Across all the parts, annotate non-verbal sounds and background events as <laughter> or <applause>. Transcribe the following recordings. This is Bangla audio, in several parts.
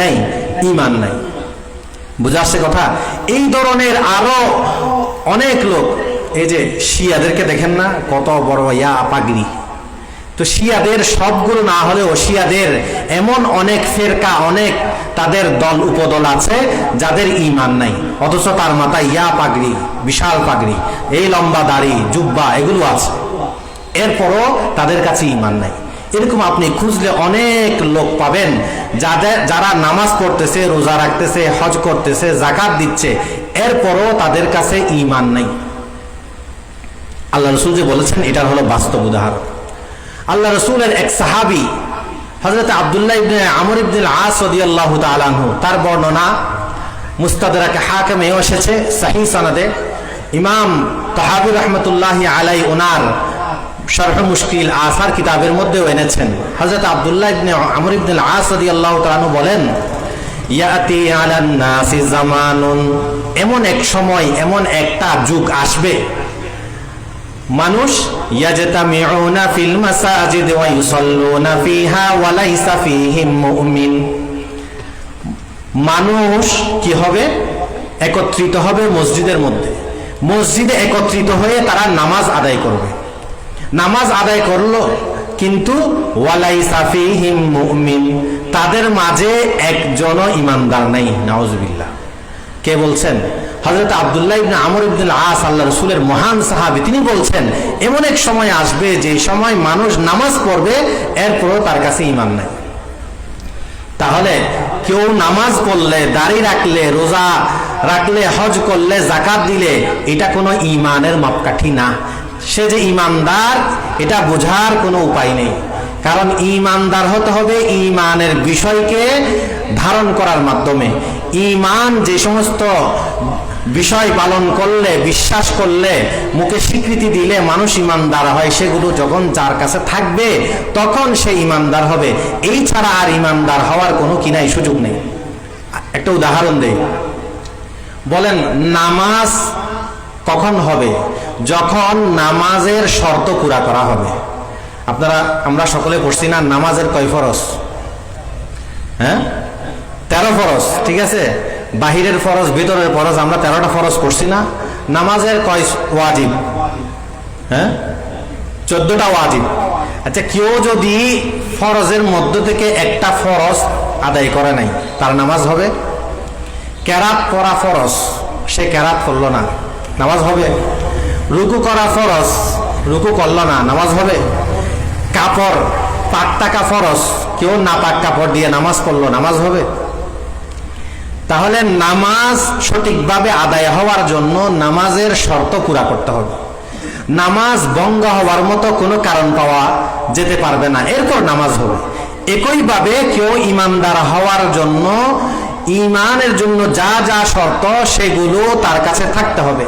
নাই, ইমান নাই। বুঝে আসছে কথা? এই ধরনের আরও অনেক লোক, এই যে শিয়াদেরকে দেখেন না, কত বড় ইয়া পাগড়ি। তো শিয়াদের সবগুলো না হলেও শিয়াদের এমন অনেক ফেরকা, অনেক তাদের দল উপদল আছে, যাদের ইমান নাই। অথচ তার মাথায় ইয়া পাগড়ি, বিশাল পাগড়ি, এই লম্বা দাড়ি, জুব্বা, এগুলো আছে। এরপরও তাদের কাছে ইমান নাই। এরকম আপনি খুঁজলে অনেক লোক পাবেন। যাদের, যারা নামাজ পড়তেছে, রোজা রাখতেছে, হজ করতেছে জাকাত দিচ্ছে, এরপরও তাদের কাছে ইমান নাই। আল্লাহ রসুল যে বলেছেন, এটার হলো বাস্তব উদাহরণ। আল্লাহ রসুলের এক সাহাবি হজরত আবদুল্লাহ ইবনে আমর ইবনুল আস রাদিয়াল্লাহু তাআলা আনহু, তার বর্ণনা মুস্তাদরাকে হাকিমেও এসেছে সহি সনদে। ইমাম তাহাবি রহমতুল্লাহি আলাই ওনার শরহ মুশকিল আসার কিতাবের মধ্যেও এনেছেন। হজরত আবদুল্লাহ ইবনে আমর ইবনুল আস রাদিয়াল্লাহু তাআলা আনহু বলেন, ইয়াতি আলান নাসি জামানুন। এমন এক সময়, এমন একটা যুগ আসবে। মানুষ, ইয়াজতামিউনা ফিল মাসাজিদ ওয়া ইউসাল্লুনা ফিহা ওয়া লাইসা ফীহিম মুমিন। মানুষ কি হবে? একত্রিত হবে মসজিদের মধ্যে। মসজিদে একত্রিত হয়ে তারা নামাজ আদায় করবে। নামাজ আদায় করল, কিন্তু ওয়ালাইসা ফীহিম মুমিন, তাদের মাঝে একজনও ইমানদার নাই, নাউজুবিল্লাহ। কে বলছেন? হজরত আবদুল্লাহ ইবনে আমর ইবনুল আস আল্লাহ রসুলের মহান সাহাবী, তিনি বলছেন, এমন এক সময় আসবে, যে সময় মানুষ নামাজ পড়বে, এরপরও তার কাছে ইমান নাই। তাহলে কেউ নামাজ পড়লে, দাড়ি রাখলে, রোজা রাখলে, হজ করলে জাকাত দিলে, এটা কোনো ইমানের মাপকাঠি না। সে যে ইমানদার, এটা বোঝার কোনো উপায় নেই। কারণ ইমানদার হতে হবে ইমানের বিষয়কে ধারণ করার মাধ্যমে। ইমান যে সমস্ত বিষয় পালন করলে, বিশ্বাস করলে, মুখে স্বীকৃতি দিলে মানুষ ইমানদার হয়, সেগুলো যখন যার কাছে থাকবে, তখন সে ইমানদার হবে। এই ছাড়া আর ইমানদার হওয়ার কোনো কিনাই সুযোগ নেই। একটা উদাহরণ দেই। বলেন, নামাজ কখন হবে? যখন নামাজের শর্ত পুরা করা হবে। আপনারা, আমরা সকলে পড়ছি না নামাজের কয় ফরস হ্যাঁ? তেরো ফরস ঠিক আছে? বাহিরের ফরজ, ভিতরের ফরজ, আমরা তেরোটা ফরজ করছি না। নামাজের কয় ওয়াজিব? হ্যাঁ? চোদ্দটা ওয়াজিব। আচ্ছা কেউ যদি ফরজের মধ্য থেকে একটা ফরজ আদায় করে নাই, তার নামাজ হবে? ক্যারাত পড়া ফরজ, সে ক্যারাত করল না। নামাজ হবে? রুকু করা ফরজ, রুকু করল না, নামাজ হবে? কাপড় পাক টাকা ফরজ, কেউ না পাক কাপড় দিয়ে নামাজ পড়ল, নামাজ হবে? তাহলে নামাজ সঠিকভাবে আদায় হওয়ার জন্য নামাজের শর্ত পুরা করতে হবে। নামাজ ভঙ্গ হওয়ার মতো কোনো কারণ পাওয়া যেতে পারবে না, এরপর নামাজ হবে। একইভাবে কেউ ইমানদার হওয়ার জন্য ইমানের জন্য যা যা শর্ত, সেগুলো তার কাছে থাকতে হবে।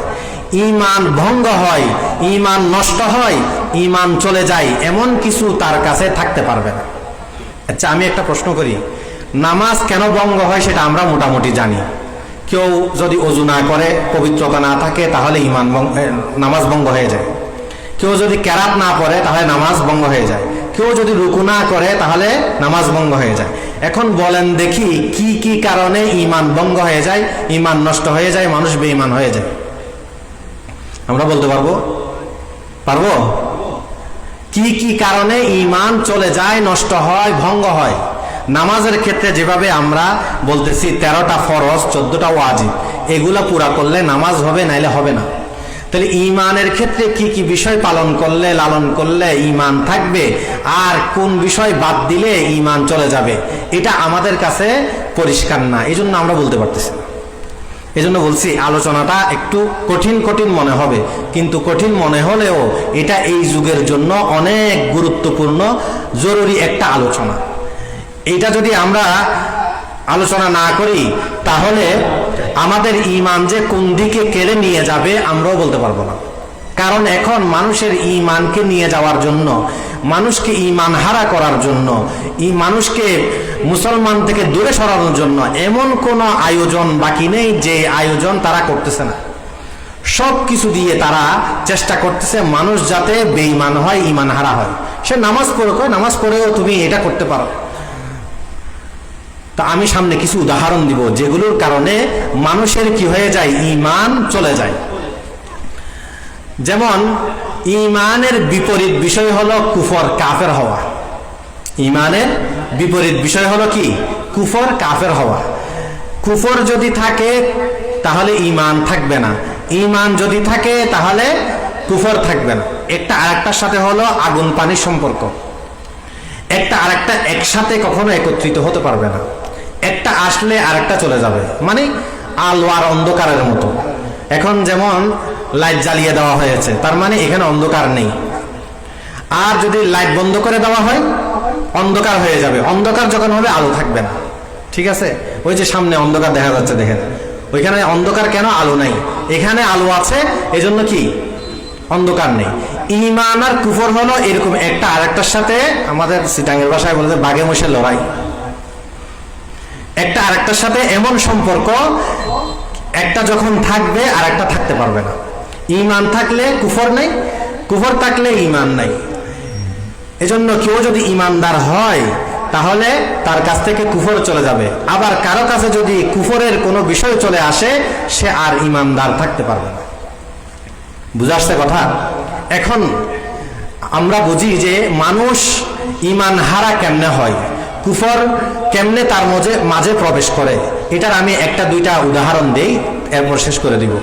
ইমান ভঙ্গ হয়, ইমান নষ্ট হয়, ইমান চলে যায়, এমন কিছু তার কাছে থাকতে পারবে না। আচ্ছা আমি একটা প্রশ্ন করি। নামাজ কেন ভঙ্গ হয় সেটা আমরা মোটামুটি জানি। কেউ যদি অজু না করে, পবিত্রতা না থাকে, তাহলে ইমান নামাজ ভঙ্গ হয়ে যায়। কেউ যদি ক্যারাত না পড়ে, তাহলে নামাজ ভঙ্গ হয়ে যায়। কেউ যদি রুকু না করে, তাহলে নামাজ ভঙ্গ হয়ে যায়। এখন বলেন দেখি, কি কি কারণে ইমান ভঙ্গ হয়ে যায়, ইমান নষ্ট হয়ে যায়, মানুষ বেঈমান হয়ে যায়? আমরা বলতে পারব? পারব? কি কি কারণে ইমান চলে যায়, নষ্ট হয়, ভঙ্গ হয়? নামাজের ক্ষেত্রে যেভাবে আমরা বলতেছি, তেরোটা ফরজ, চোদ্দটা ওয়াজিব, এগুলা পুরা করলে নামাজ হবে, নাইলে হবে না। তাহলে ইমানের ক্ষেত্রে কি কি বিষয় পালন করলে, লালন করলে ইমান থাকবে? আর কোন বিষয় বাদ দিলে ইমান চলে যাবে? এটা আমাদের কাছে পরিষ্কার না এই আমরা বলতে পারতেছি না এই জন্য বলছি আলোচনাটা একটু কঠিন কঠিন মনে হবে। কিন্তু কঠিন মনে হলেও এটা এই যুগের জন্য অনেক গুরুত্বপূর্ণ, জরুরি একটা আলোচনা। এটা যদি আমরা আলোচনা না করি, তাহলে আমাদের ইমান যে কোন দিকে কেড়ে নিয়ে যাবে আমরাও বলতে পারব না। কারণ এখন মানুষের ইমানকে নিয়ে যাওয়ার জন্য, মানুষকে ইমান হারা করার জন্য, এই মানুষকে মুসলমান থেকে দূরে সরানোর জন্য এমন কোনো আয়োজন বাকি নেই যে আয়োজন তারা করতেছে না। সব কিছু দিয়ে তারা চেষ্টা করতেছে মানুষ যাতে বেঈমান হয় ইমান হারা হয়। সে নামাজ পড়ে কয় নামাজ পড়েও তুমি এটা করতে পারো। তা আমি সামনে কিছু উদাহরণ দিব যেগুলোর কারণে মানুষের কি হয়ে যায় ইমান চলে যায়। যেমন, ইমানের বিপরীত বিষয় হলো কুফর, কাফের হওয়া। ইমানের বিপরীত বিষয় হলো কি? কুফর, কাফের হওয়া। কুফর যদি থাকে, তাহলে ইমান থাকবে না। ইমান যদি থাকে, তাহলে কুফর থাকবে না। একটা আরেকটার সাথে হলো আগুন পানির সম্পর্ক। একটা আরেকটা একসাথে কখনো একত্রিত হতে পারবে না। একটা আসলে আরেকটা চলে যাবে। মানে আলো আর অন্ধকারের মতো। এখন যেমন লাইট জ্বালিয়ে দেওয়া হয়েছে, তার মানে এখানে অন্ধকার নেই। আর যদি লাইট বন্ধ করে দেওয়া হয়, অন্ধকার হয়ে যাবে। অন্ধকার যখন হবে, আলো থাকবে না। ঠিক আছে? ওই যে সামনে অন্ধকার দেখা যাচ্ছে, দেখেন। ওইখানে অন্ধকার কেন? আলো নাই। এখানে আলো আছে, এজন্য কি? অন্ধকার নেই। ইমান আর কুফর হলো এরকম একটা, আরেকটার সাথে আমাদের সিটাঙ্গের ভাষায় বলতে বাঘে মশে লড়াই। একটা আরেকটার সাথে এমন সম্পর্ক একটা যখন থাকবে আর একটা থাকতে পারবে না। ইমান থাকলে কুফর নেই, কুফর থাকলে ইমান নাই। এজন্য কেউ যদি ইমানদার হয়, তাহলে তার কাছ থেকে কুফর চলে যাবে। আবার কারও কাছে যদি কুফরের কোনো বিষয় চলে আসে, সে আর ইমানদার থাকতে পারবে না। বুঝে আসছে কথা? এখন আমরা বুঝি যে মানুষ ইমান হারা কেমনে হয়? কুফর কেমনে তার মাঝে মাঝে প্রবেশ করে? এটার আমি একটা, দুইটা উদাহরণ দেই, এরপর শেষ করে দিব।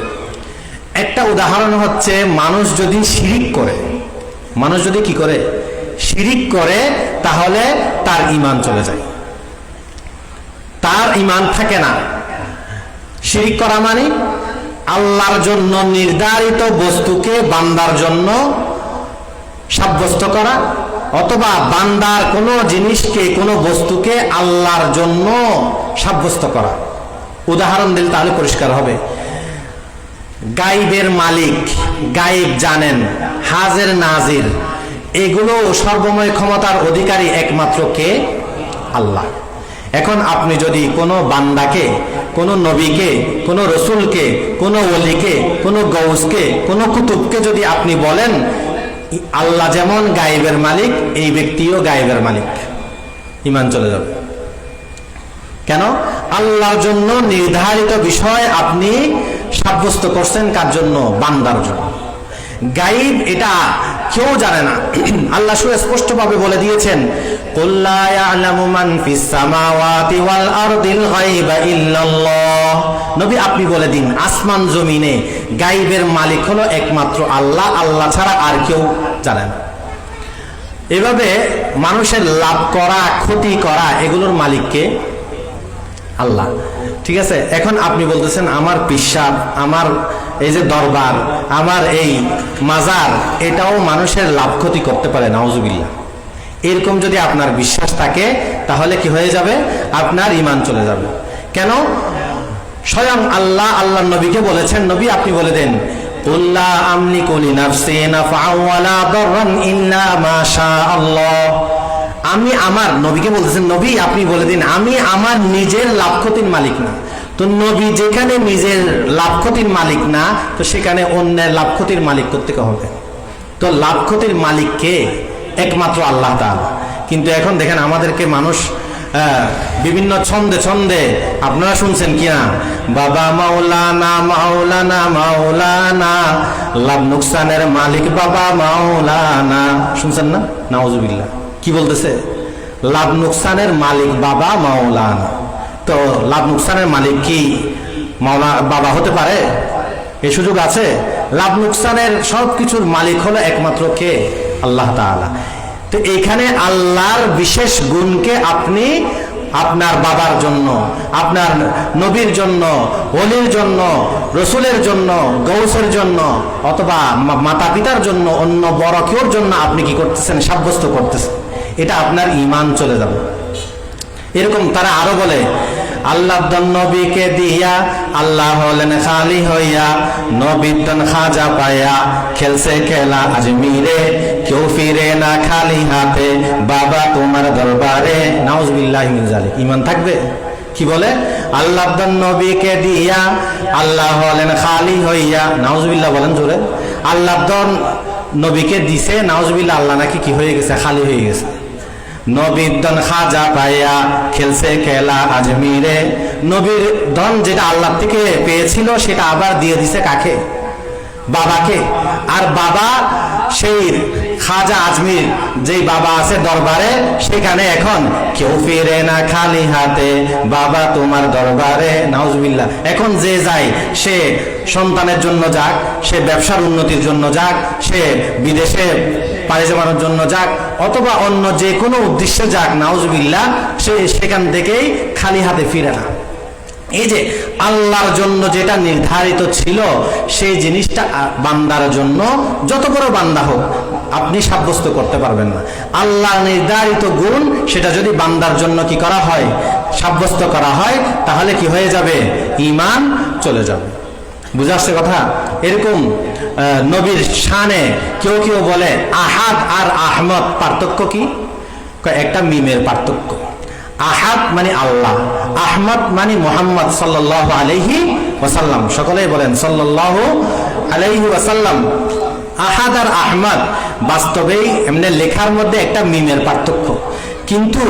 একটা উদাহরণ হচ্ছে, মানুষ যদি শিরিক করে, মানুষ যদি কি করে? শিরিক করে, তাহলে তার ইমান চলে যায়। তার ইমান থাকে না। শিরিক করা মানে আল্লাহর জন্য নির্ধারিত বস্তুকে বান্দার জন্য সাব্যস্ত করা অথবা বান্দার কোনো জিনিসকে, কোনো বস্তুকে আল্লাহর জন্য সাব্যস্ত করা। উদাহরণ দিলে তাহলে পরিষ্কার হবে। গাইবের মালিক, গাইব জানেন, হাজের নাজির, এগুলো সর্বময় ক্ষমতার অধিকারী একমাত্র কে? আল্লাহ। এখন আপনি যদি কোনো বান্দাকে, কোনো নবীকে, কোনো রসুলকে, কোনো অলিকে কোনো গৌসকে কোনো কুতুবকে যদি আপনি বলেন আল্লাহ যেমন গায়েবের মালিক, এই ব্যক্তিও গায়েবের মালিক। ইমান চলে যাবে। কেন? আল্লাহর জন্য নির্ধারিত বিষয় আপনি সাব্যস্ত করছেন কার জন্য? বান্দার জন্য। গাইব এটা কেউ জানে না। আল্লাহ সুস্পষ্টভাবে বলে দিয়েছেন নবী, আপনি বলে দিন, আসমান জমিনে গাইবের মালিক হলো একমাত্র আল্লাহ আল্লাহ ছাড়া আর কেউ জানে না। এভাবে মানুষের লাভ করা, ক্ষতি করা, এগুলোর মালিককে আল্লাহ। ঠিক আছে? এখন আপনি বলতেছেন, আমার পিসাব, আমার এই যে দরবার, আমার এই মাজার, এটাও মানুষের লাভ ক্ষতি করতে পারে, নাউজুবিল্লাহ। এরকম যদি আপনার বিশ্বাস থাকে, তাহলে কি হয়ে যাবে? আপনার ইমান চলে যাবে। কেন? স্বয়ং আল্লাহ আল্লাহ নবীকে বলেছেন, নবী, আপনি বলে দেন উল্লাহ আমনি কলি নাফসি নাফাওয়ালা দররান আল্লাহ আমি আমার, নবীকে বলতেছেন, নবী, আপনি বলে দিন, আমি আমার নিজের লাভ ক্ষতির মালিক না। তো নবী যেখানে নিজের লাভ ক্ষতির মালিক না, তো সেখানে অন্যের লাভ ক্ষতির মালিক করতে হবে? তো লাভ ক্ষতির মালিক কে? একমাত্র আল্লাহ তাআলা। কিন্তু এখন দেখেন আমাদেরকে মানুষ বিভিন্ন ছন্দে ছন্দে, আপনারা শুনছেন কিনা বাবা মাওলানা মাওলানা মাওলানা, লাভ নুকসানের মালিক বাবা মাওলানা। শুনছেন না? নাউজুবিল্লাহ। কি বলতেছে? লাভ নুকসানের মালিক বাবা মাওলানা। তো লাভ নুকসানের মালিক কি মাওলা বাবা হতে পারে? এই সুযোগ আছে? লাভ নুকসানের সব কিছুর মালিক হলো একমাত্র কে? আল্লাহ তাআলা। তো এখানে আল্লাহর বিশেষ গুণকে আপনি আপনার বাবার জন্য, আপনার নবীর জন্য অলির জন্য, রসুলের জন্য, গৌসের জন্য, অথবা মাতা পিতার জন্য, অন্য বড় কেউর জন্য আপনি কি করতেছেন? সাব্যস্ত করতেছেন। এটা আপনার ইমান চলে যাবে। এরকম তারা আরও বলে, আল্লাহ নবীকে দিয়া, আল্লাহ হলেন খালি হইয়া নবীদ্দন খাজা পায়া খেলছে খেলা আজমিরে কেউ ফিরে না খালি হাতে, বাবা তোমার দরবারে। নাউজবিল্লাহ জালিক ইমান থাকবে? কি বলে? আল্লাহ নবীকে দিয়া, আল্লাহ হলেন খালি হইয়া। নাউজবিল্লাহ বলেন জোরে। আল্লাহ নবীকে দিছে, নাউজবিল্লাহ আল্লাহ নাকি কি হয়ে গেছে? খালি হয়ে গেছে। নবীর ধন খাজা পাইয়া খেলছে খেলা আজমিরে। নবীর ধন যেটা আল্লাহ থেকে পেয়েছিল, সেটা আবার দিয়ে দিছে কাকে? বাবাকে। আর বাবা সেই খাজা আজমির, যেই বাবা আছে দরবারে, সেখানে এখন কেউ ফিরে না খালি হাতে। বাবা তোমার দরবারে নাউজবিল্লা এখন যে যায় সে সন্তানের জন্য যাক, সে ব্যবসার উন্নতির জন্য যাক, সে বিদেশে পাড়ি জমানোর জন্য যাক, অথবা অন্য যে কোনো উদ্দেশ্যে যাক নাউজবিল্লা সে সেখান থেকেই খালি হাতে ফিরে না। এই যে আল্লাহর জন্য যেটা নির্ধারিত ছিল, সেই জিনিসটা বান্দার জন্য যত বড় বান্দা হোক, আপনি সাব্যস্ত করতে পারবেন না। আল্লাহ নির্ধারিত গুণ, সেটা যদি বান্দার জন্য কি করা হয়, সাব্যস্ত করা হয়, তাহলে কি হয়ে যাবে? ইমান চলে যাবে। বুঝে আসছে কথা? এরকম নবীর শানে কেউ কেউ বলে, আহাদ আর আহমদ পার্থক্য কি? একটা মিমের পার্থক্য। আহাদ মানে আল্লাহ, আহমদ মানে মোহাম্মদ সাল্লাহ আলহি ওসাল্লাম সকলেই বলেন সাল্লাহ আলহি ওসাল্লাম আহাদ আর আহমদ বাস্তবেই এমনি লেখার মধ্যে একটা মিমের পার্থক্য। কিন্তু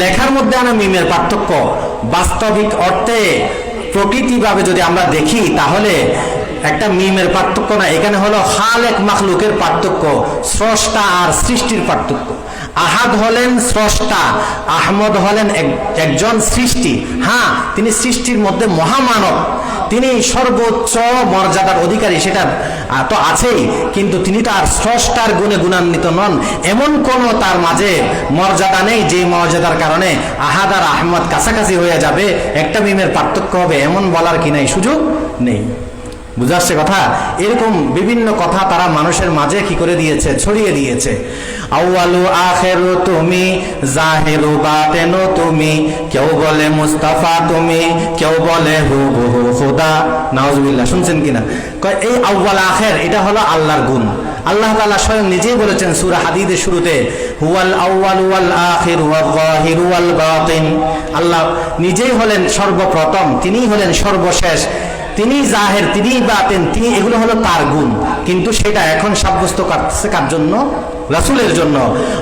লেখার মধ্যে আনা মিমের পার্থক্য বাস্তবিক অর্থে প্রকৃতিভাবে যদি আমরা দেখি তাহলে একটা মিমের পার্থক্য না, এখানে হলো খালেক মাখলুকের পার্থক্য, স্রষ্টা আর সৃষ্টির পার্থক্য। আহাদ হলেন স্রষ্টা, আহমদ হলেন এক- একজন সৃষ্টি। হ্যাঁ তিনি সৃষ্টির মধ্যে মহামানব। তিনি সর্বোচ্চ মর্যাদার অধিকারী, সেটা তো আছেই, কিন্তু তিনি তার স্রষ্টার গুণে গুণান্বিত নন। এমন কোন তার মাঝে মর্যাদা নেই, যে মর্যাদার কারণে আহাদ আর আহমদ কাছাকাছি হয়ে যাবে। একটা মিমের পার্থক্য হবে, এমন বলার কি নাই, সুযোগ নেই। বুঝে আসছে কথা? এরকম বিভিন্ন কথা তারা মানুষের মাঝে কি করে দিয়েছে? ছড়িয়ে দিয়েছে। আউয়ালু আখেরু তুমি, জাহেরু তুমি, কেউ বলে মুস্তাফা তুমি, কেউ বলে হু হু হু খুদা শুনছেন কিনা? এই আউয়াল আখের, এটা হলো আল্লাহর গুণ। আল্লাহ স্বয়ং নিজেই বলেছেন সূরা হাদিদের শুরুতে, হুয়াল আউয়াল ওয়াল আখির ওয়াল বাতিন। আল্লাহ নিজেই হলেন সর্বপ্রথম, তিনিই হলেন সর্বশেষ। তিনি জাহের, তিনি বাতেন, তিনি এগুলো হলো তার গুণ। কিন্তু সেটা এখন সাব্যস্ত করতেছে কার জন্য? রাসুলের জন্য।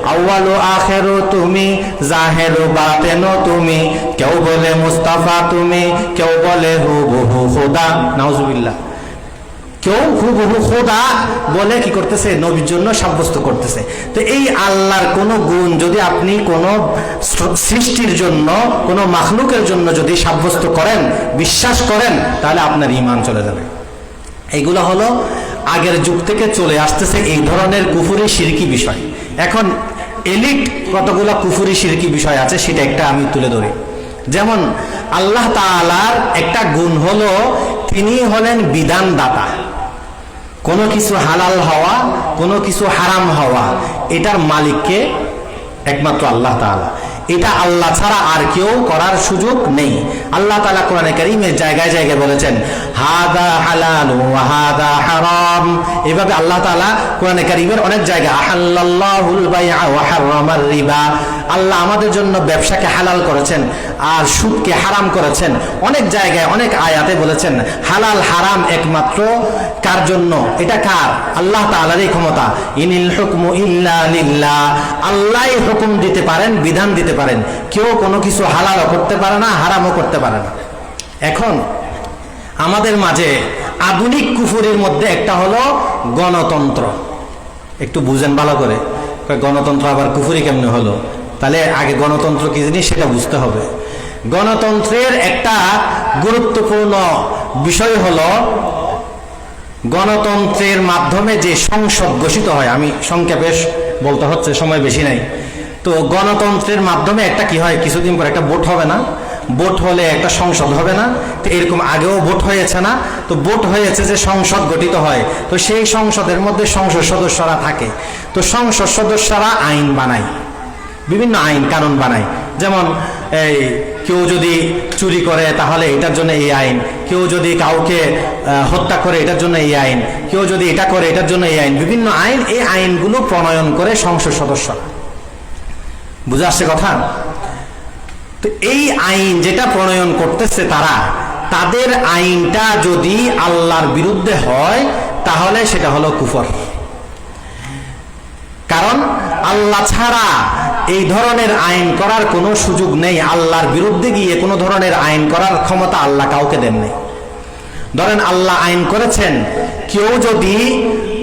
আউয়ালু আখেরো তুমি, জাহের বাতেন তুমি, কেউ বলে মুস্তাফা তুমি, কেউ বলে হু বহু হোদা নাউজুবিল্লাহ। কেউ হুবহু খোদা বলে কি করতেছে? নবীর জন্য সাব্যস্ত করতেছে। তো এই আল্লাহর কোন গুণ যদি আপনি কোন সৃষ্টির জন্য, কোন মাখলুকের জন্য যদি সাব্যস্ত করেন, বিশ্বাস করেন, তাহলে আপনার ইমান চলে যাবে। এইগুলো হলো আগের যুগ থেকে চলে আসতেছে এই ধরনের কুফুরি সিরকি বিষয়। এখন এলিট কতগুলো কুফুরি সিরকি বিষয় আছে সেটা একটা আমি তুলে ধরি। যেমন আল্লাহ তাআলার একটা গুণ হলো তিনি হলেন বিধানদাতা। কোনো কিছু হালাল হওয়া, কোনো কিছু হারাম হওয়া, এটার মালিককে একমাত্র আল্লাহ তাআলা। এটা আল্লাহ ছাড়া আর কেউ করার সুযোগ নেই। আল্লাহ তাআলা কোরআনে কারীমের জায়গায় জায়গায় বলেছেন, হাদা হালাল হাদা হারাম। এভাবে আল্লাহ তাআলা কোরআনে কারীমের অনেক হাররামার রিবা। আল্লাহ আমাদের জন্য ব্যবসাকে হালাল করেছেন, আর সুদকে হারাম করেছেন। অনেক জায়গায়, অনেক আয়াতে বলেছেন, হালাল হারাম একমাত্র কার জন্য? এটা কার? আল্লাহ তাআলারই ক্ষমতা। ইনিল হুকমু ইল্লা আল্লাহ হুকুম দিতে পারেন, বিধান দিতে পারেন। কেউ কোনো কিছু হালালও করতে পারে না, হারামও করতে পারে না। এখন আমাদের মাঝে আধুনিক কুফুরের মধ্যে একটা হলো গণতন্ত্র। একটু বুঝেন ভালো করে। গণতন্ত্র আবার কুফুরি কেমনে হলো? তাহলে আগে গণতন্ত্র কি জিনিস, সেটা বুঝতে হবে। গণতন্ত্রের একটা গুরুত্বপূর্ণ বিষয় হলো গণতন্ত্রের মাধ্যমে যে সংসদ ঘোষিত হয়, আমি সংক্ষেপে বলতে হচ্ছে, সময় বেশি নাই। তো গণতন্ত্রের মাধ্যমে একটা কি হয়? কিছুদিন পর একটা ভোট হবে না। ভোট হলে একটা সংসদ হবে না। তো এরকম আগেও ভোট হয়েছে না। তো ভোট হয়েছে যে সংসদ গঠিত হয়। তো সেই সংসদের মধ্যে সংসদ সদস্যরা থাকে। তো সংসদ সদস্যরা আইন বানায়। বিভিন্ন আইন কানুন বানায়। যেমন, এই কেউ যদি চুরি করে, তাহলে এটার জন্য এই আইন। কেউ যদি কাউকে হত্যা করে, এটার জন্য এই আইন। কেউ যদি এটা করে, এটার জন্য এই আইন। বিভিন্ন আইন, এই আইনগুলো প্রণয়ন করে সংসদ সদস্যরা। বুঝে আসছে কথা? তো এই আইন যেটা প্রণয়ন করতেছে তারা, তাদের আইনটা যদি আল্লাহর বিরুদ্ধে হয়, তাহলে সেটা হলো কুফর। কারণ আল্লাহ ছাড়া এই ধরনের আইন করার কোনো সুযোগ নেই। আল্লাহর বিরুদ্ধে গিয়ে কোনো ধরনের আইন করার ক্ষমতা আল্লাহ কাউকে দেননি। ধরেন আল্লাহ আইন করেছেন, কেউ যদি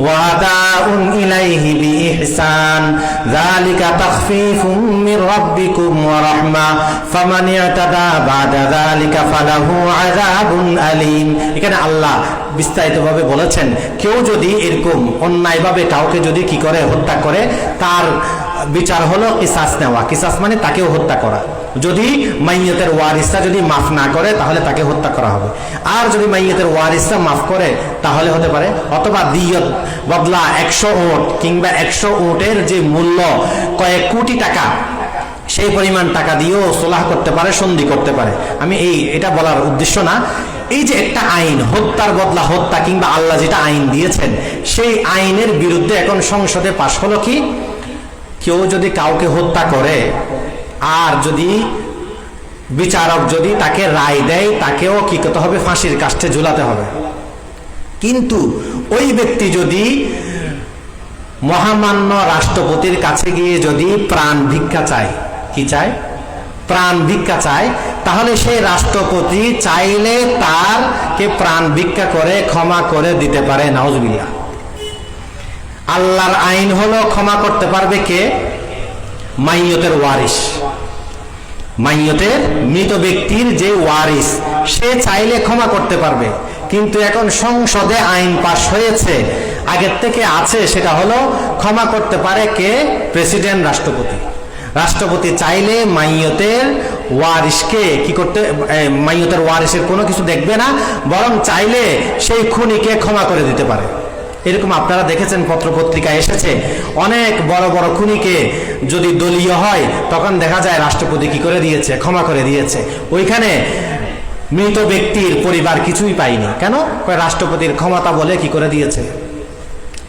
وعداء إليه بإحسان. ذلك تخفيف من ربكم ورحمة. فمن اعتدى بعد ذلك فله عذاب أليم. إذن الله বিস্তারিতভাবে বলেছেন, কেউ যদি এরকম অন্যায়ভাবে কাউকে যদি কি করে হত্যা করে, তার বিচার হলো কিসাস নেওয়া। কিসাস মানে তাকেও হত্যা করা। যদি মাইয়তের ওয়ারিসা যদি মাফ না করে, তাহলে তাকে হত্যা করা হবে। আর যদি মাইয়তের ওয়ারিসা মাফ করে, তাহলে হতে পারে, অথবা দিয়ত, বদলা একশো ওট কিংবা একশো ওটের যে মূল্য, কয়েক কোটি টাকা, সেই পরিমাণ টাকা দিয়েও সোলাহ করতে পারে, সন্ধি করতে পারে। আমি এই, এটা বলার উদ্দেশ্য না। এই যে একটা আইন, হত্যার বদলা হত্যা কিংবা আল্লাহ যেটা আইন দিয়েছেন, সেই আইনের বিরুদ্ধে এখন সংসদে পাশ হলো কি? কেউ যদি কাউকে হত্যা করে, আর যদি বিচারক যদি তাকে রায় দেয়, তাকেও কি করতে হবে? ফাঁসির কাষ্ঠে ঝুলাতে হবে। কিন্তু ওই ব্যক্তি যদি মহামান্য রাষ্ট্রপতির কাছে গিয়ে যদি প্রাণ ভিক্ষা চায়, কি চায়? প্রাণ ভিক্ষা চায়, তাহলে সেই রাষ্ট্রপতি চাইলে তারকে প্রাণ ভিক্ষা করে, ক্ষমা করে দিতে পারে নাউজবিল্লা আল্লাহর আইন হলো ক্ষমা করতে পারবে কে? মাইয়তের ওয়ারিস মাইয়তের মৃত ব্যক্তির যে ওয়ারিস সে চাইলে ক্ষমা করতে পারবে। কিন্তু এখন সংসদে আইন পাশ হয়েছে, আগের থেকে আছে, সেটা হলো ক্ষমা করতে পারে কে? প্রেসিডেন্ট, রাষ্ট্রপতি। রাষ্ট্রপতি চাইলে মাইয়তের ওয়ারিসকে কি করতে মাইয়তের ওয়ারিসের কোনো কিছু দেখবে না, বরং চাইলে সেই খুনিকে ক্ষমা করে দিতে পারে। এরকম আপনারা দেখেছেন পত্রপত্রিকায় এসেছে, অনেক বড় বড় খুনিকে যদি দলীয় হয়, তখন দেখা যায় রাষ্ট্রপতি কি করে দিয়েছে, ক্ষমা করে দিয়েছে। ওইখানে মৃত ব্যক্তির পরিবার কিছুই পায়নি। কেন? রাষ্ট্রপতির ক্ষমতা বলে কি করে দিয়েছে?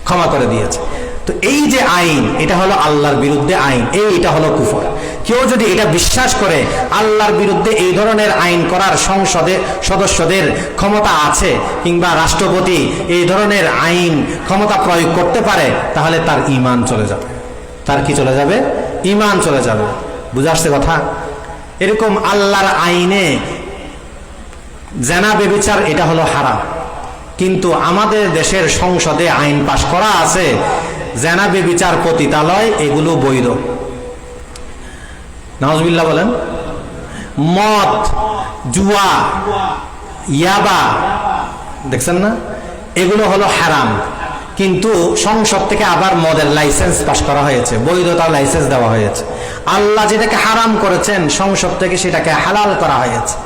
ক্ষমা করে দিয়েছে। তো এই যে আইন, এটা হলো আল্লাহর বিরুদ্ধে আইন, এই এটা হলো কুফর। কেউ যদি এটা বিশ্বাস করে, আল্লাহর বিরুদ্ধে এই ধরনের আইন করার সংসদে, সদস্যদের ক্ষমতা আছে, কিংবা রাষ্ট্রপতি এই ধরনের আইন ক্ষমতা প্রয়োগ করতে পারে, তাহলে তার ইমান চলে যাবে। তার কি চলে যাবে? ইমান চলে যাবে। বুঝে আসছে কথা? এরকম আল্লাহর আইনে জেনা বেবিচার, এটা হলো হারাম। কিন্তু আমাদের দেশের সংসদে আইন পাশ করা আছে জেনা বেবিচার পতিতালয় এগুলো বৈধ। নওয়াজবিল্লা বলেন, মদ, জুয়া, ইয়াবা, দেখছেন না? এগুলো হলো হারাম। কিন্তু সংসদ থেকে আবার মদের লাইসেন্স পাশ করা হয়েছে, বৈধতার লাইসেন্স দেওয়া হয়েছে। আল্লাহ যেটাকে হারাম করেছেন, সংসদ থেকে সেটাকে হালাল করা হয়েছে।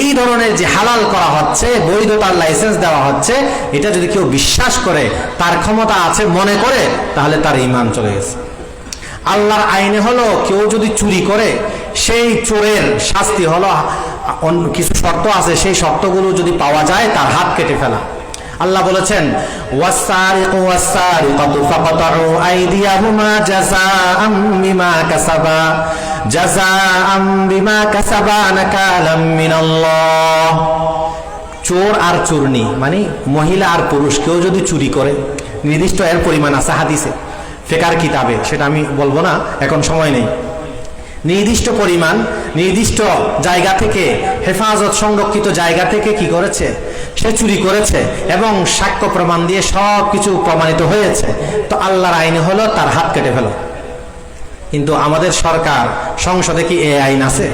এই ধরনের যে হালাল করা হচ্ছে, বৈধতার লাইসেন্স দেওয়া হচ্ছে, এটা যদি কেউ বিশ্বাস করে, তার ক্ষমতা আছে মনে করে, তাহলে তার ইমান চলে গেছে। আল্লাহর আইনে হলো, কেউ যদি চুরি করে, সেই চোরের শাস্তি হলো কিছু শর্ত আছে, সেই শর্তগুলো যদি পাওয়া যায়, তার হাত কেটে ফেলা। আল্লাহ বলেছেন ওয়াসারিকু ওয়াসারিকাতু ফাকাতউ আইদিয়াহুমা জাযাআম বিমা কাসাবা, জাযাআম বিমা কাসাবা নাকালাম মিনাল্লাহ। চোর আর চূর্ণী মানে মহিলা আর পুরুষ, কেউ যদি চুরি করে, নির্দিষ্ট এর পরিমাণ আছে হাদিসে, ফেকার কিতাবে, সেটা আমি বলব না, এখন সময় নেই। নির্দিষ্ট পরিমাণ, নির্দিষ্ট জায়গা থেকে, হেফাজত সংরক্ষিত জায়গা থেকে কি করেছে? সে চুরি করেছে এবং সাক্ষ্য প্রমাণ দিয়ে সব কিছু প্রমাণিত হয়েছে। তো আল্লাহর আইনে হলো তার হাত কেটে ফেলো। কিন্তু আমাদের সরকার সংসদে কি এই আইন আছে?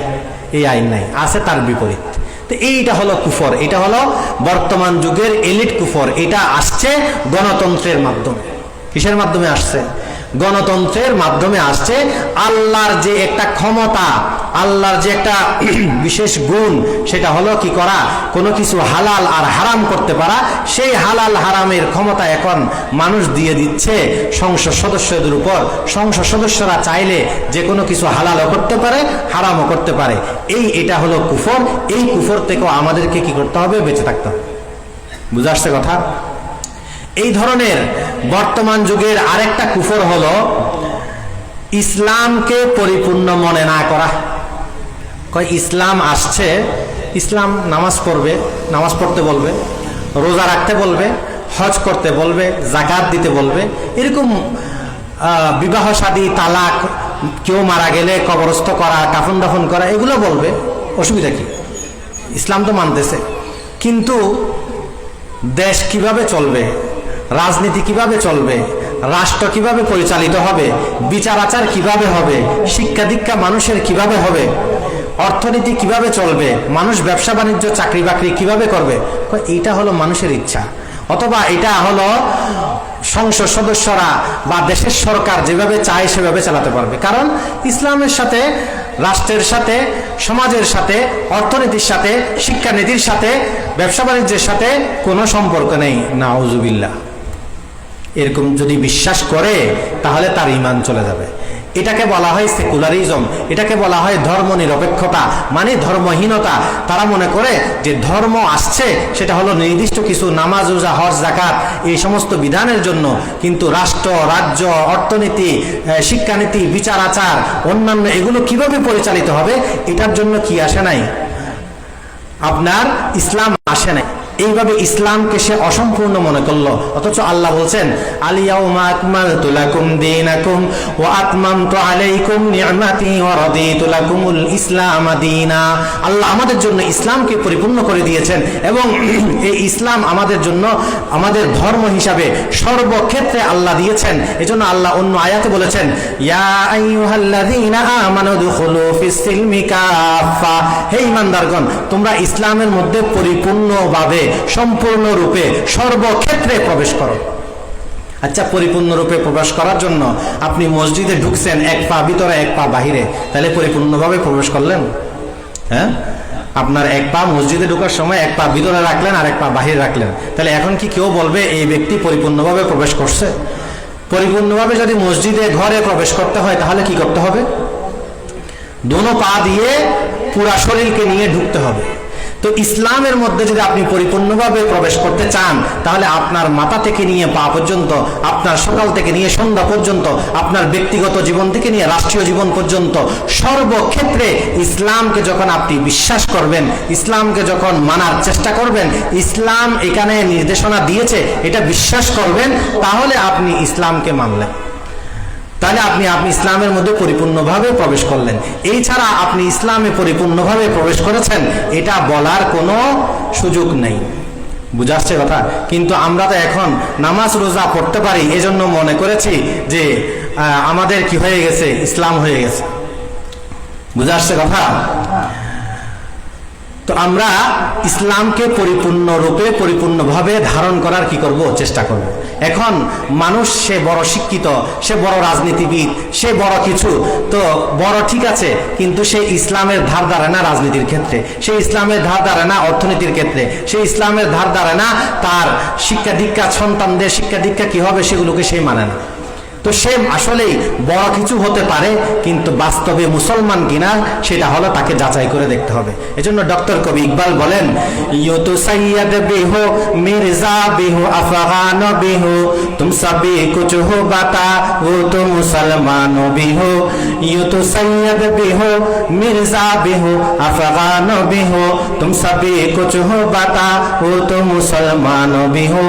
এই আইন নাই, আছে তার বিপরীত। তো এইটা হলো কুফর, এটা হলো বর্তমান যুগের এলিট কুফর। এটা আসছে গণতন্ত্রের মাধ্যমে। কিসের মাধ্যমে আসছে? গণতন্ত্রের মাধ্যমে আসছে। আল্লাহর যে একটা ক্ষমতা, আল্লাহর যে একটা <clears throat> বিশেষ গুণ, সেটা হলো কি করা? কোনো কিছু হালাল আর হারাম করতে পারা। সেই হালাল হারামের ক্ষমতা এখন মানুষ দিয়ে দিচ্ছে সংসদ সদস্যদের উপর। সংসদ সদস্যরা চাইলে যে কোনো কিছু হালালও করতে পারে, হারামও করতে পারে। এই এটা হলো কুফর। এই কুফর থেকেও আমাদেরকে কি করতে হবে? বেঁচে থাকতে হবে। বুঝে আসছে কথা? এই ধরনের বর্তমান যুগের আরেকটা কুফর হলো ইসলামকে পরিপূর্ণ মনে না করা। কয়, ইসলাম আসছে, ইসলাম নামাজ পড়বে, নামাজ পড়তে বলবে, রোজা রাখতে বলবে, হজ করতে বলবে, জাকাত দিতে বলবে। এরকম বিবাহ শাদী তালাক, কেউ মারা গেলে কবরস্থ করা কাফন দাফন করা, এগুলো বলবে। অসুবিধা কি? ইসলাম তো মানতেছে। কিন্তু দেশ কীভাবে চলবে? রাজনীতি কীভাবে চলবে? রাষ্ট্র কীভাবে পরিচালিত হবে? বিচার আচার কীভাবে হবে? শিক্ষা দীক্ষা মানুষের কীভাবে হবে? অর্থনীতি কীভাবে চলবে? মানুষ ব্যবসা বাণিজ্য, চাকরি বাকরি কীভাবে করবে? এইটা হলো মানুষের ইচ্ছা। অথবা এটা হলো সংসদ সদস্যরা বা দেশের সরকার যেভাবে চায় সেভাবে চালাতে পারবে। কারণ ইসলামের সাথে, রাষ্ট্রের সাথে, সমাজের সাথে, অর্থনীতির সাথে, শিক্ষানীতির সাথে, ব্যবসা বাণিজ্যের সাথে কোনো সম্পর্ক নেই। নাউজুবিল্লাহ। এরকম যদি বিশ্বাস করে, তাহলে তার ইমান চলে যাবে। এটাকে বলা হয় সেকুলারিজম এটাকে বলা হয় ধর্ম নিরপেক্ষতা মানে ধর্মহীনতা। তারা মনে করে যে ধর্ম আসছে, সেটা হলো নির্দিষ্ট কিছু নামাজ, রোজা, হজ জাকাত এই সমস্ত বিধানের জন্য। কিন্তু রাষ্ট্র, রাজ্য, অর্থনীতি শিক্ষানীতি, বিচার, আচার, অন্যান্য এগুলো কীভাবে পরিচালিত হবে, এটার জন্য কি আসে নাই? আপনার ইসলাম আসে নাই। এইভাবে ইসলামকে সে অসম্পূর্ণ মনে করল। অথচ আল্লাহ বলছেন আল্লাহ আমাদের জন্য ইসলামকে পরিপূর্ণ করে দিয়েছেন এবং <clears throat> এই ইসলাম আমাদের জন্য, আমাদের ধর্ম হিসাবে সর্বক্ষেত্রে আল্লাহ দিয়েছেন। এজন্য আল্লাহ অন্য আয়াতে বলেছেন হে ঈমানদারগণ, তোমরা ইসলামের মধ্যে পরিপূর্ণভাবে সম্পূর্ণরূপে সর্বক্ষেত্রে প্রবেশ করো। আচ্ছা পরিপূর্ণরূপে প্রবেশ করার জন্য আপনি মসজিদে ঢুকছেন, এক পা ভিতরে, এক পা বাহিরে। তাহলে পরিপূর্ণভাবে প্রবেশ করলেন? হ্যাঁ? আপনার এক পা মসজিদে ঢোকার সময় এক পা ভিতরে রাখলেন আর এক পা বাহিরে রাখলেন। তাহলে এখন কি কেউ বলবে, এই ব্যক্তি পরিপূর্ণভাবে প্রবেশ করছে? পরিপূর্ণভাবে যদি মসজিদে, ঘরে প্রবেশ করতে হয়, তাহলে কি করতে হবে? দোনো পা দিয়ে পুরা শরীরকে নিয়ে ঢুকতে হবে। তো ইসলামের মধ্যে যদি আপনি পরিপূর্ণভাবে প্রবেশ করতে চান, তাহলে আপনার মাথা থেকে নিয়ে পা পর্যন্ত, আপনার সকাল থেকে নিয়ে সন্ধ্যা পর্যন্ত, আপনার ব্যক্তিগত জীবন থেকে নিয়ে রাষ্ট্রীয় জীবন পর্যন্ত, সর্বক্ষেত্রে ইসলামকে যখন আপনি বিশ্বাস করবেন, ইসলামকে যখন মানার চেষ্টা করবেন, ইসলাম এখানে নির্দেশনা দিয়েছে, এটা বিশ্বাস করবেন, তাহলে আপনি ইসলামকে মানলেন। তাহলে আপনি আপনি ইসলামের মধ্যে পরিপূর্ণভাবে প্রবেশ করলেন। এই ছাড়া আপনি ইসলামে পরিপূর্ণভাবে প্রবেশ করেছেন, এটা বলার কোনো সুযোগ নেই। বুঝাচ্ছে কথা? কিন্তু আমরা তো এখন নামাজ, রোজা পড়তে পারি, এজন্য মনে করেছি যে আমাদের কি হয়ে গেছে? ইসলাম হয়ে গেছে। বুঝাচ্ছে কথা? তো আমরা ইসলামকে পরিপূর্ণরূপে, পরিপূর্ণভাবে ধারণ করার কি করব? চেষ্টা করব। এখন মানুষ সে বড় শিক্ষিত, সে বড় রাজনীতিবিদ, সে বড় কিছু, তো বড় ঠিক আছে, কিন্তু সে ইসলামের ধার ধারে না রাজনীতির ক্ষেত্রে। সে ইসলামের ধার ধারে না অর্থনীতির ক্ষেত্রে। সে ইসলামের ধার ধারে না তার শিক্ষা দীক্ষা, সন্তানদের শিক্ষা দীক্ষা কি হবে সেগুলোকে সে মানে না। তো সে আসলেই বড় কিছু হতে পারে, কিন্তু বাস্তবে মুসলমান কিনা সেটা হলো তাকে যাচাই করে দেখতে হবে। এজন্য ডক্টর কবি ইকবাল বলেন বেহো, মির্জা বেহো, আফগান বেহো তুম হো বাতা ও তো মুসলমান বেহো। বেহো, মির্জা বেহো, আফগান বেহো তুম হো বাতা ও তো মুসলমান বেহো।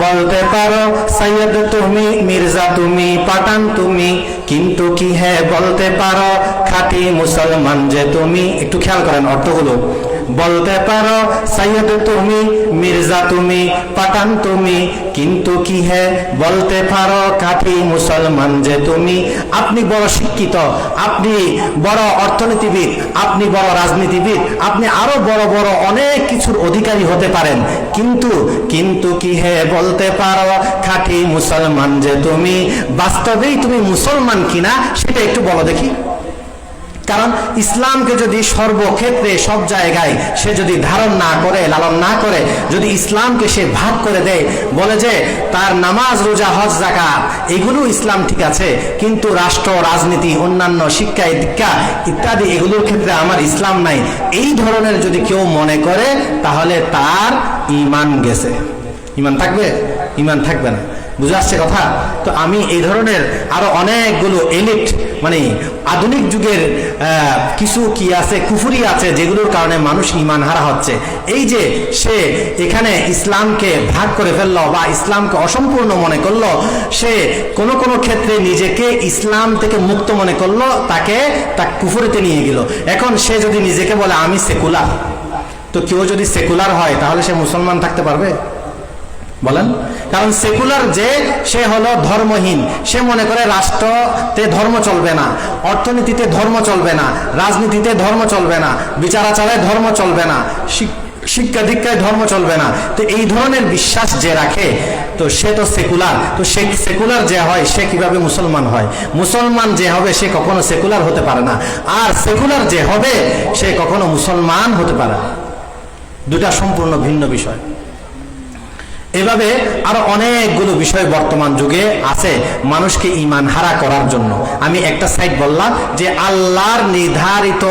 বলতে পারো সৈয়দ তুমি, মির্জা তুমি পাঠান তুমি। কিন্তু কি হ্যাঁ বলতে পারো, খাঁটি মুসলমান যে তুমি? একটু খেয়াল করেন অর্থগুলো। বলতে পারো সৈয়দ তুমি, মির্জা তুমি, পাঠান তুমি, কিন্তু কি হে? বলতে পারো কাঠি মুসলমান যে তুমি, আপনি বড় শিক্ষিত, আপনি বড় অর্থনীতিবিদ, আপনি বড় রাজনীতিবিদ, আপনি আরও বড় বড় অনেক কিছুর অধিকারী হতে পারেন, কিন্তু কিন্তু কি হে? বলতে পারো খাঁটি মুসলমান যে তুমি, বাস্তবেই তুমি মুসলমান কিনা, সেটা একটু বলো দেখি। কারণ ইসলামকে যদি সর্বক্ষেত্রে সব জায়গায় সে যদি ধারণ না করে, লালন না করে, যদি ইসলামকে সে ভাগ করে দেয়, বলে যে তার নামাজ, রোজা, হজ জাকাত এগুলো ইসলাম ঠিক আছে, কিন্তু রাষ্ট্র, রাজনীতি, অন্যান্য শিক্ষা দীক্ষা ইত্যাদি এগুলোর ক্ষেত্রে আমার ইসলাম নাই। এই ধরনের যদি কেউ মনে করে, তাহলে তার ইমান গেছে। ইমান থাকবে? ইমান থাকবে না। বুঝে আসছে কথা? তো আমি এই ধরনের আরও অনেকগুলো এলিট মানে আধুনিক যুগের কিছু কি আছে, কুফুরি আছে, যেগুলোর কারণে মানুষ ইমান হারা হচ্ছে। এই যে সে এখানে ইসলামকে ভাগ করে ফেলল বা ইসলামকে অসম্পূর্ণ মনে করল, সে কোন কোন ক্ষেত্রে নিজেকে ইসলাম থেকে মুক্ত মনে করল, তাকে তা কুফুরিতে নিয়ে গেল। এখন সে যদি নিজেকে বলে, আমি সেকুলার, তো কেউ যদি সেকুলার হয়, তাহলে সে মুসলমান থাকতে পারবে? বলেন? কারণ সেকুলার যে, সে হলো ধর্মহীন। সে মনে করে রাষ্ট্রতে ধর্ম চলবে না, অর্থনীতিতে ধর্ম চলবে না, রাজনীতিতে ধর্ম চলবে না, বিচার আচারে ধর্ম চলবে না শিক্ষা দীক্ষায় ধর্ম চলবে না। তো এই ধরনের বিশ্বাস যে রাখে, তো সে তো সেকুলার তো সে সেকুলার যে হয়, সে কীভাবে মুসলমান হয়? মুসলমান যে হবে, সে কখনো সেকুলার হতে পারে না। আর সেকুলার যে হবে, সে কখনো মুসলমান হতে পারে না। দুটা সম্পূর্ণ ভিন্ন বিষয়। এভাবে আরও অনেকগুলো বিষয় বর্তমান যুগে আছে মানুষকে ইমান হারা করার জন্য। আমি একটা সাইড বললাম যে আল্লাহর নির্ধারিত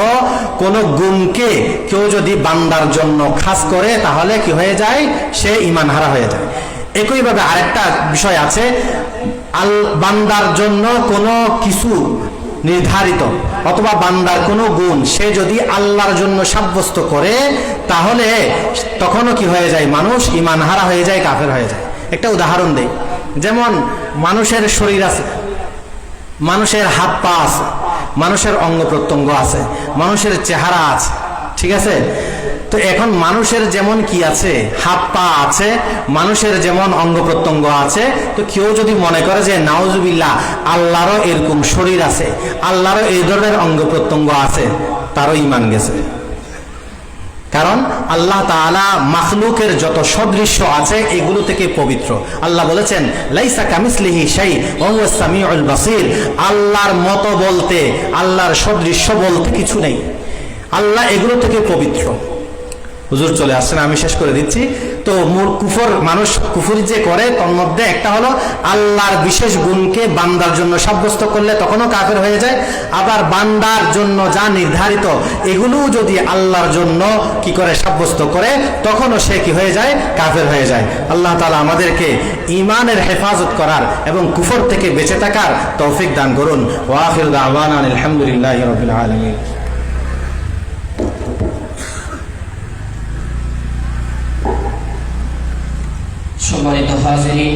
কোন গুমকে কেউ যদি বান্দার জন্য খাস করে, তাহলে কি হয়ে যায়? সে ইমান হারা হয়ে যায়। একইভাবে আরেকটা বিষয় আছে, আল বান্দার জন্য কোনো কিছু নির্ধারিত অথবা বান্দার কোনো গুণ সে যদি আল্লাহর জন্য সাব্যস্ত করে, তাহলে তখনও কি হয়ে যায়? মানুষ ইমান হারা হয়ে যায়, কাফের হয়ে যায়। একটা উদাহরণ দেই। যেমন মানুষের শরীর আছে, মানুষের হাত পা আছে, মানুষের অঙ্গ প্রত্যঙ্গ আছে, মানুষের চেহারা আছে, ঠিক আছে? তো এখন মানুষের যেমন কি আছে? হাত পা আছে, মানুষের যেমন অঙ্গ প্রত্যঙ্গ আছে, তো কেউ যদি মনে করে যে নাউজুবিল্লাহ, আল্লাহরও এরকম শরীর আছে, আল্লাহরও এই ধরনের অঙ্গ প্রত্যঙ্গ আছে, তারও ইমান গেছে। কারণ আল্লাহ তাআলা মাখলুকের যত সদৃশ্য আছে, এগুলো থেকে পবিত্র। আল্লাহ বলেছেন, লাইসা কামিসলিহি ওয়া সামিউল বাসির। আল্লাহর মতো বলতে, আল্লাহর সদৃশ্য বলতে কিছু নেই। আল্লাহ এগুলো থেকে পবিত্র। হুজুর চলে আসছেন, আমি শেষ করে দিচ্ছি। তো মূল কুফর মানুষ কুফুরি যে করে, তার মধ্যে একটা হলো আল্লাহর বিশেষ গুণকে বান্দার জন্য সাব্যস্ত করলে তখনও কাফের হয়ে যায়। আবার বান্দার জন্য যা নির্ধারিত, এগুলোও যদি আল্লাহর জন্য কি করে সাব্যস্ত করে, তখনও সে কি হয়ে যায়? কাফের হয়ে যায়। আল্লাহ তালা আমাদেরকে ইমানের হেফাজত করার এবং কুফর থেকে বেঁচে থাকার তৌফিক দান করুন। ওয়াফির আলহামদুলিল্লাহ রবিল আলমিন। সম্মানিত হাজিরি।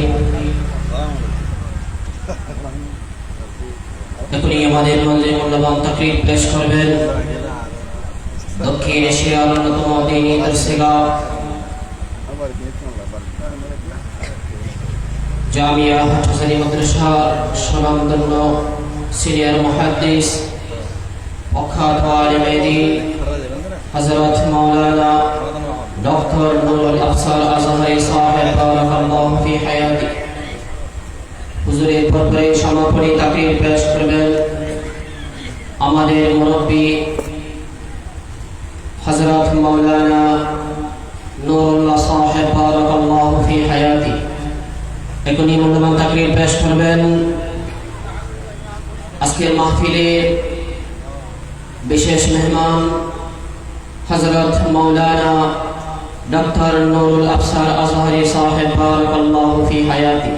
এখনই আমাদের মধ্যে মূল্যবান তাকরির পেশ করবেন। দক্ষিণ এশিয়ার অন্যতম দিনী দর্শিকা। জামিয়া মাদ্রাসার সিনিয়র মাওলানা ডক্টর নুরুল আফসার আজহারি সাহেব বারাকাল্লাহু ফি হায়াতি। হুজুরের পরপরে সমাপনী তাকরীর পেশ করবেন আমাদের মুরব্বী হযরত মাওলানা নুরুল্লাহ সাহেব বারাকাল্লাহু ফি হায়াতি। এখনই মূল্যবান তাকরীর পেশ করবেন। আজকের মাহফিলের বিশেষ মেহমান হজরত মৌলানা ডক্টর নুরুল আফসার আজহারি সাহেব বারাকাল্লাহু ফি হায়াতি